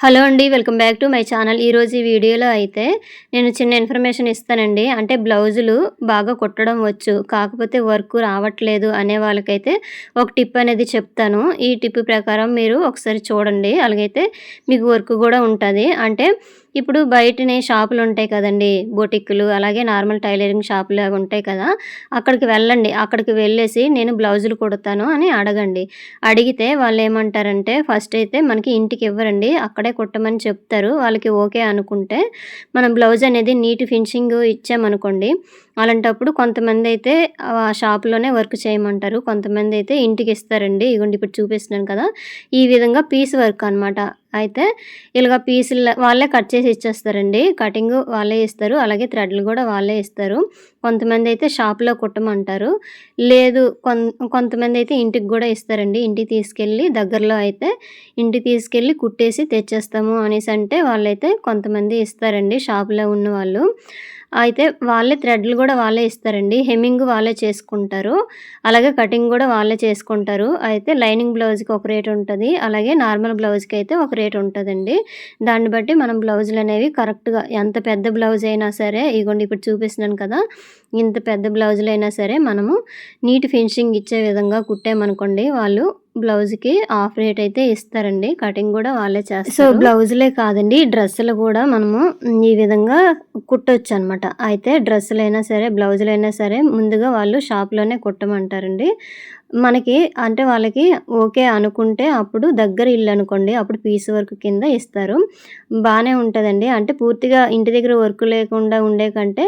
Hello అండి welcome back to my channel. ఈరోజు ఈ వీడియోలో అయితే నేను చిన్న ఇన్ఫర్మేషన్ ఇస్తానండి. అంటే బ్లౌజులు బాగా కుట్టడం వచ్చు కాకపోతే వర్క్ రావట్లేదు అనే వాళ్ళకైతే ఒక టిప్ అనేది చెప్తాను. ఈ టిప్ ప్రకారం మీరు ఒకసారి చూడండి. అలాగైతే మీకు వర్క్ కూడా ఉంటుంది. అంటే ఇప్పుడు బయటనే షాపులు ఉంటాయి కదండి బొటిక్లు అలాగే నార్మల్ టైలరింగ్ షాపులు అవి ఉంటాయి కదా అక్కడికి వెళ్ళండి అక్కడికి వెళ్ళేసి నేను బ్లౌజులు కుడతాను అని అడగండి. అడిగితే వాళ్ళు ఏమంటారంటే ఫస్ట్ అయితే మనకి ఇంటికి ఇవ్వరండి అక్కడే కుట్టమని చెప్తారు వాళ్ళకి ఓకే అనుకుంటే మనం బ్లౌజ్ అనేది నీట్ ఫినిషింగ్ ఇచ్చామనుకోండి అలాంటప్పుడు కొంతమంది అయితే ఆ షాప్లోనే వర్క్ చేయమంటారు. కొంతమంది అయితే ఇంటికి ఇస్తారండి. ఇగోండి ఇప్పుడు చూపిస్తున్నాను కదా. ఈ విధంగా పీస్ వర్క్ అనమాట అయితే ఇలాగ పీసులు వాళ్ళే కట్ చేసి ఇచ్చేస్తారండి. కటింగ్ వాళ్ళే ఇస్తారు. అలాగే థ్రెడ్లు కూడా వాళ్ళే ఇస్తారు. కొంతమంది అయితే షాప్లో కుట్టమంటారు. లేదు కొంతమంది అయితే ఇంటికి కూడా ఇస్తారండి. ఇంటికి తీసుకెళ్ళి దగ్గరలో అయితే ఇంటికి తీసుకెళ్ళి కుట్టేసి తెచ్చేస్తాము అనేసి అంటే వాళ్ళైతే కొంతమంది ఇస్తారండి షాప్లో ఉన్న వాళ్ళు అయితే వాళ్ళే థ్రెడ్లు కూడా వాళ్ళే ఇస్తారండి. హెమ్మింగ్ వాళ్ళే చేసుకుంటారు. అలాగే కటింగ్ కూడా వాళ్ళే చేసుకుంటారు. అయితే లైనింగ్ బ్లౌజ్కి ఒక రేట్ ఉంటుంది. అలాగే నార్మల్ బ్లౌజ్కి అయితే ఒక రేట్ ఉంటుందండి. దాన్ని బట్టి మనం బ్లౌజులు అనేవి కరెక్ట్గా ఎంత పెద్ద బ్లౌజ్ అయినా సరే ఇగోండి ఇప్పుడు చూపిస్తున్నాను కదా ఇంత పెద్ద బ్లౌజులు అయినా సరే మనము నీట్ ఫినిషింగ్ ఇచ్చే విధంగా కుట్టామనుకోండి వాళ్ళు బ్లౌజ్కి ఆఫ్ రేట్ అయితే ఇస్తారండి. కటింగ్ కూడా వాళ్ళే చేస్తారు. సో బ్లౌజులే కాదండి డ్రెస్సులు కూడా మనము ఈ విధంగా కుట్టొచ్చు అనమాట అయితే డ్రెస్సులైనా సరే బ్లౌజులైనా సరే ముందుగా వాళ్ళు షాప్లోనే కుట్టమంటారండి. మనకి అంటే వాళ్ళకి ఓకే అనుకుంటే అప్పుడు దగ్గర ఇల్లు అనుకోండి అప్పుడు పీస్ వర్క్ కింద ఇస్తారు. బాగానే ఉంటుందండి. అంటే పూర్తిగా ఇంటి దగ్గర వర్క్ లేకుండా ఉండే కంటే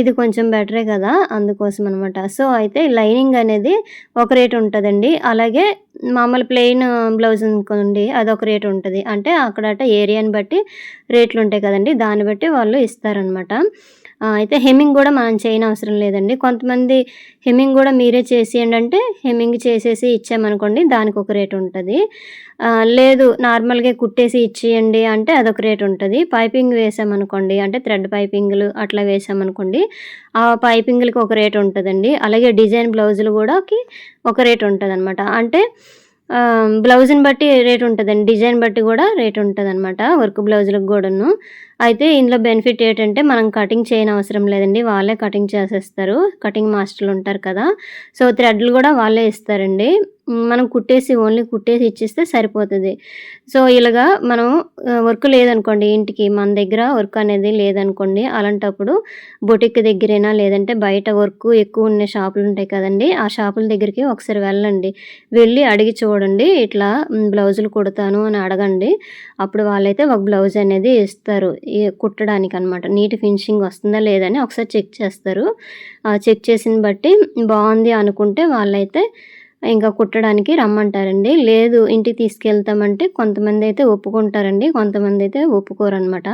ఇది కొంచెం బెటరే కదా అందుకోసం అనమాట సో అయితే లైనింగ్ అనేది ఒక రేట్ ఉంటుందండి. అలాగే మామూలు ప్లెయిన్ బ్లౌజ్ అనుకోండి అదొక రేట్ ఉంటుంది. అంటే అక్కడట ఏరియాని బట్టి రేట్లు ఉంటాయి కదండి. దాన్ని బట్టి వాళ్ళు ఇస్తారనమాట అయితే హెమ్మింగ్ కూడా మనం చేయని అవసరం లేదండి. కొంతమంది హెమ్మింగ్ కూడా మీరే చేసేయండి అంటే హెమ్మింగ్ చేసేసి ఇచ్చామనుకోండి దానికి ఒక రేట్ ఉంటుంది. లేదు నార్మల్గా కుట్టేసి ఇచ్చేయండి అంటే అదొక రేట్ ఉంటుంది. పైపింగ్ వేసామనుకోండి అంటే థ్రెడ్ పైపింగ్లు అట్లా వేసామనుకోండి ఆ పైపింగ్లకి ఒక రేట్ ఉంటుందండి. అలాగే డిజైన్ బ్లౌజులు కూడా ఒక రేట్ ఉంటుంది అనమాట అంటే బ్లౌజ్ని బట్టి రేట్ ఉంటుందండి. డిజైన్ బట్టి కూడా రేట్ ఉంటుంది అనమాట వర్క్ బ్లౌజులకు కూడాను. అయితే ఇందులో బెనిఫిట్ ఏంటంటే మనం కటింగ్ చేయని అవసరం లేదండి. వాళ్ళే కటింగ్ చేసేస్తారు. కటింగ్ మాస్టర్లు ఉంటారు కదా. సో థ్రెడ్లు కూడా వాళ్ళే ఇస్తారండి. మనం కుట్టేసి ఓన్లీ కుట్టేసి ఇచ్చేస్తే సరిపోతుంది. సో ఇలాగా మనం వర్క్ లేదనుకోండి ఇంటికి మన దగ్గర వర్క్ అనేది లేదనుకోండి అలాంటప్పుడు బొటిక్ దగ్గరైనా లేదంటే బయట వర్క్ ఎక్కువ ఉన్న షాపులు ఉంటాయి కదండి ఆ షాపుల దగ్గరికి ఒకసారి వెళ్ళండి. వెళ్ళి అడిగి చూడండి ఇట్లా బ్లౌజులు కుడతాను అని అడగండి. అప్పుడు వాళ్ళైతే ఒక బ్లౌజ్ అనేది ఇస్తారు కుట్టడానికి అనమాట నీట్ ఫినిషింగ్ వస్తుందా లేదని ఒకసారి చెక్ చేస్తారు. చెక్ చేసిన బట్టి బాగుంది అనుకుంటే వాళ్ళైతే ఇంకా కుట్టడానికి రమ్మంటారండి. లేదు ఇంటికి తీసుకెళ్తామంటే కొంతమంది అయితే ఒప్పుకుంటారండి. కొంతమంది అయితే ఒప్పుకోరనమాట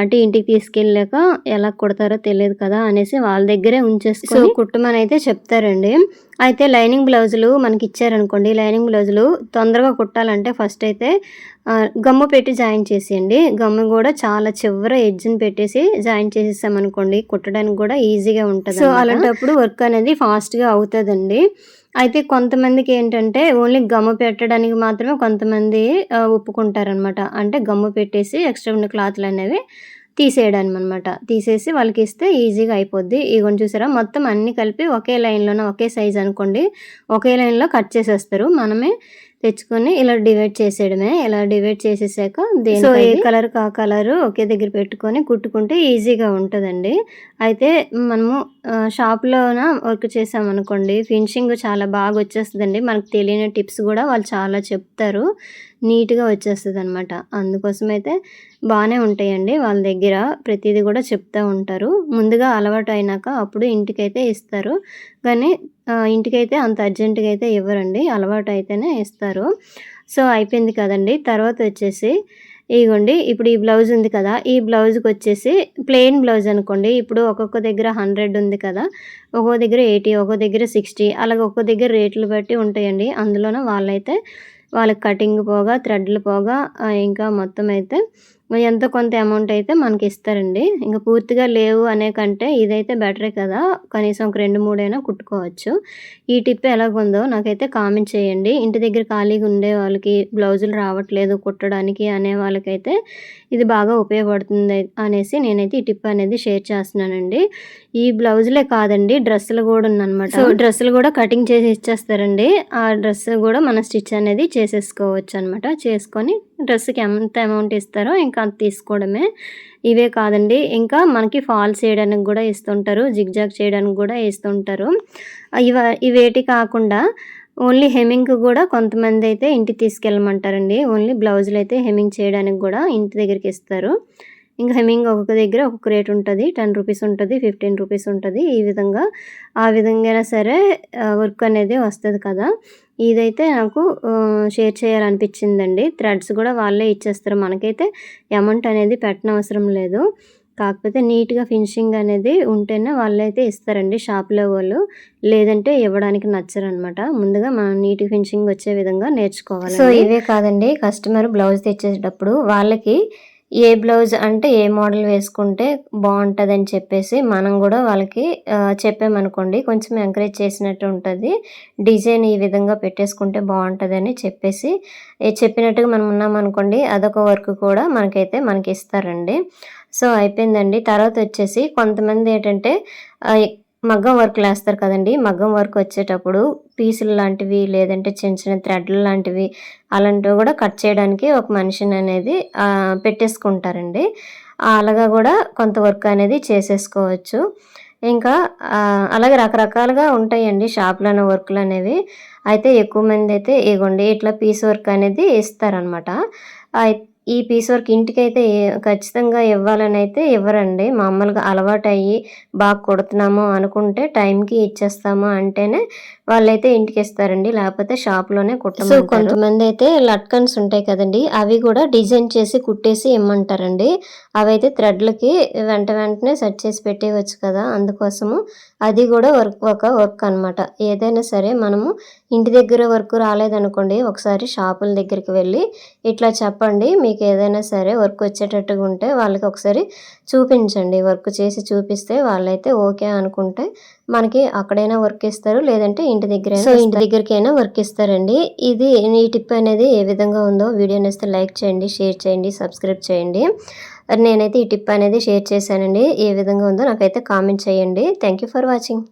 అంటే ఇంటికి తీసుకెళ్ళాక ఎలా కుడతారో తెలియదు కదా అనేసి వాళ్ళ దగ్గరే ఉంచేసుకొని కుట్టమని అయితే చెప్తారండి. అయితే లైనింగ్ బ్లౌజులు మనకి ఇచ్చారనుకోండి. లైనింగ్ బ్లౌజులు తొందరగా కుట్టాలంటే ఫస్ట్ అయితే గమ్ము పెట్టి జాయిన్ చేసేయండి. గమ్ము కూడా చాలా చివర ఎడ్జ్ని పెట్టేసి జాయిన్ చేసేసామనుకోండి కుట్టడానికి కూడా ఈజీగా ఉంటుంది సో అలాంటప్పుడు వర్క్ అనేది ఫాస్ట్గా అవుతుందండి. అయితే కొంతమందికి ఏంటంటే ఓన్లీ గమ్ము పెట్టడానికి మాత్రమే కొంతమంది ఒప్పుకుంటారనమాట అంటే గమ్ము పెట్టేసి ఎక్స్ట్రా ఉన్న క్లాత్లు అనేవి తీసేయడం అనమాట తీసేసి వాళ్ళకి ఇస్తే ఈజీగా అయిపోద్ది. ఇగోని చూసారా మొత్తం అన్నీ కలిపి ఒకే లైన్లోనే ఒకే సైజ్ అనుకోండి ఒకే లైన్లో కట్ చేసేస్తారు. మనమే తెచ్చుకొని ఇలా డివైడ్ చేసేయడమే. ఇలా డివైడ్ చేసేసాక సో ఏ కలర్ కా కలర్ ఒకే దగ్గర పెట్టుకొని కుట్టుకుంటే ఈజీగా ఉంటుందండి. అయితే మనము షాప్లోన వర్క్ చేసామనుకోండి ఫినిషింగ్ చాలా బాగా వచ్చేస్తుందండి. మనకు తెలియని టిప్స్ కూడా వాళ్ళు చాలా చెప్తారు. నీట్గా వచ్చేస్తుంది అనమాట అందుకోసం అయితే బాగానే ఉంటాయండి వాళ్ళ దగ్గర. ప్రతిదీ కూడా చెప్తూ ఉంటారు. ముందుగా అలవాటు అయినాక అప్పుడు ఇంటికైతే ఇస్తారు. కానీ ఇంటికైతే అంత అర్జెంటుగా అయితే ఇవ్వరండి. అలవాటు అయితేనే ఇస్తారు. సో అయిపోయింది కదండి. తర్వాత వచ్చేసి ఇగోండి ఇప్పుడు ఈ బ్లౌజ్ ఉంది కదా ఈ బ్లౌజ్కి వచ్చేసి ప్లెయిన్ బ్లౌజ్ అనుకోండి. ఇప్పుడు ఒక్కొక్క దగ్గర హండ్రెడ్ ఉంది కదా ఒక్కో దగ్గర ఎయిటీ ఒక్కో దగ్గర సిక్స్టీ అలాగే ఒక్కో దగ్గర రేట్లు బట్టి ఉంటాయండి. అందులోన వాళ్ళైతే వాళ్ళకి కటింగ్ పోగా థ్రెడ్లు పోగా ఇంకా మొత్తం అయితే ఎంతో కొంత అమౌంట్ అయితే మనకి ఇస్తారండి ఇంకా పూర్తిగా లేవు అనే కంటే ఇదైతే బెటరే కదా. కనీసం ఒక రెండు మూడైనా కుట్టుకోవచ్చు. ఈ టిప్ ఎలాగుందో నాకైతే కామెంట్ చేయండి. ఇంటి దగ్గర ఖాళీగా ఉండే వాళ్ళకి బ్లౌజులు రావట్లేదు కుట్టడానికి అనే వాళ్ళకైతే ఇది బాగా ఉపయోగపడుతుంది అనేసి నేనైతే ఈ టిప్ అనేది షేర్ చేస్తున్నానండి. ఈ బ్లౌజులే కాదండి డ్రెస్సులు కూడా ఉందన్నమాట సో డ్రెస్సులు కూడా కటింగ్ చేసి ఇచ్చేస్తారండి. ఆ డ్రెస్ కూడా మన స్టిచ్ అనేది చేసేసుకోవచ్చు అనమాట చేసుకొని డ్రెస్కి ఎంత అమౌంట్ ఇస్తారో ఇంకా అంత తీసుకోవడమే. ఇవే కాదండి ఇంకా మనకి ఫాల్స్ చేయడానికి కూడా ఇస్తుంటారు జిగ్జాగ్ చేయడానికి కూడా ఇస్తుంటారు. ఇవ ఇవేటి కాకుండా ఓన్లీ హెమ్మింగ్ కూడా కొంతమంది అయితే ఇంటికి తీసుకెళ్ళమంటారండి. ఓన్లీ బ్లౌజులు అయితే హెమ్మింగ్ చేయడానికి కూడా ఇంటి దగ్గరికి ఇస్తారు. ఇంకా హెమ్మింగ్ ఒక్కొక్క దగ్గర ఒక్కొక్క రేట్ ఉంటుంది. టెన్ రూపీస్ ఉంటుంది ఫిఫ్టీన్ రూపీస్ ఉంటుంది. ఈ విధంగా ఆ విధంగా సరే వర్క్ అనేది వస్తుంది కదా. ఇదైతే నాకు షేర్ చేయాలనిపించిందండి. థ్రెడ్స్ కూడా వాళ్ళే ఇచ్చేస్తారు. మనకైతే అమౌంట్ అనేది పెట్టనవసరం లేదు. కాకపోతే నీట్గా ఫినిషింగ్ అనేది ఉంటేనే వాళ్ళైతే ఇస్తారండి షాప్లో వాళ్ళు. లేదంటే ఇవ్వడానికి నచ్చరనమాట. ముందుగా మనం నీట్ ఫినిషింగ్ వచ్చే విధంగా నేర్చుకోవాలి సో ఇవే కాదండి. కస్టమర్ బ్లౌజ్ తెచ్చేటప్పుడు వాళ్ళకి ఏ బ్లౌజ్ అంటే ఏ మోడల్ వేసుకుంటే బాగుంటుందని చెప్పేసి మనం కూడా వాళ్ళకి చెప్పామనుకోండి. కొంచెం ఎంకరేజ్ చేసినట్టు ఉంటుంది. డిజైన్ ఈ విధంగా పెట్టేసుకుంటే బాగుంటుందని చెప్పేసి చెప్పినట్టుగా మనం ఉన్నామనుకోండి అదొక వర్క్ కూడా మనకైతే మనకి ఇస్తారండి. సో అయిపోయిందండి. తర్వాత వచ్చేసి కొంతమంది ఏంటంటే మగ్గం వర్క్లు వేస్తారు కదండి. మగ్గం వర్క్ వచ్చేటప్పుడు పీసులు లాంటివి లేదంటే చిన్న చిన్న థ్రెడ్లు లాంటివి అలాంటివి కూడా కట్ చేయడానికి ఒక మనిషిని అనేది పెట్టేసుకుంటారండి. అలాగా కూడా కొంత వర్క్ అనేది చేసేసుకోవచ్చు. ఇంకా అలాగే రకరకాలుగా ఉంటాయండి షాప్లోని వర్క్లు అనేవి. అయితే ఎక్కువ మంది అయితే ఇగోండి ఇట్లా పీస్ వర్క్ అనేది ఇస్తారనమాట ఈ పీస్ వర్క్ ఇంటికైతే ఖచ్చితంగా ఇవ్వాలని అయితే ఇవ్వరండి. మామూలుగా అలవాటు అయ్యి బాగా కొడుతున్నాము అనుకుంటే టైంకి ఇచ్చేస్తాము అంటేనే వాళ్ళైతే ఇంటికి ఇస్తారండి. లేకపోతే షాప్లోనే కుట్టము కొంతమంది అయితే లట్కన్స్ ఉంటాయి కదండి అవి కూడా డిజైన్ చేసి కుట్టేసి ఇమ్మంటారండి. అవి అయితే థ్రెడ్లకి వెంట వెంటనే సెట్ చేసి పెట్టేయవచ్చు కదా అందుకోసము అది కూడా వర్క్ ఒక వర్క్ అనమాట ఏదైనా సరే మనము ఇంటి దగ్గర వర్క్ రాలేదనుకోండి ఒకసారి షాపుల దగ్గరికి వెళ్ళి ఇట్లా చెప్పండి మీకు ఏదైనా సరే వర్క్ వచ్చేటట్టుగా ఉంటే వాళ్ళకి ఒకసారి చూపించండి. వర్క్ చేసి చూపిస్తే వాళ్ళైతే ఓకే అనుకుంటే మనకి అక్కడైనా వర్క్ ఇస్తారు లేదంటే ఇంటి దగ్గర సో ఇంటి దగ్గరికైనా వర్క్ ఇస్తారండి. ఇది ఈ టిప్ అనేది ఏ విధంగా ఉందో వీడియో నేస్తే లైక్ చేయండి షేర్ చేయండి సబ్స్క్రైబ్ చేయండి. నేనైతే ఈ టిప్ అనేది షేర్ చేశానండి. ఏ విధంగా ఉందో నాకైతే కామెంట్ చేయండి. Thank for watching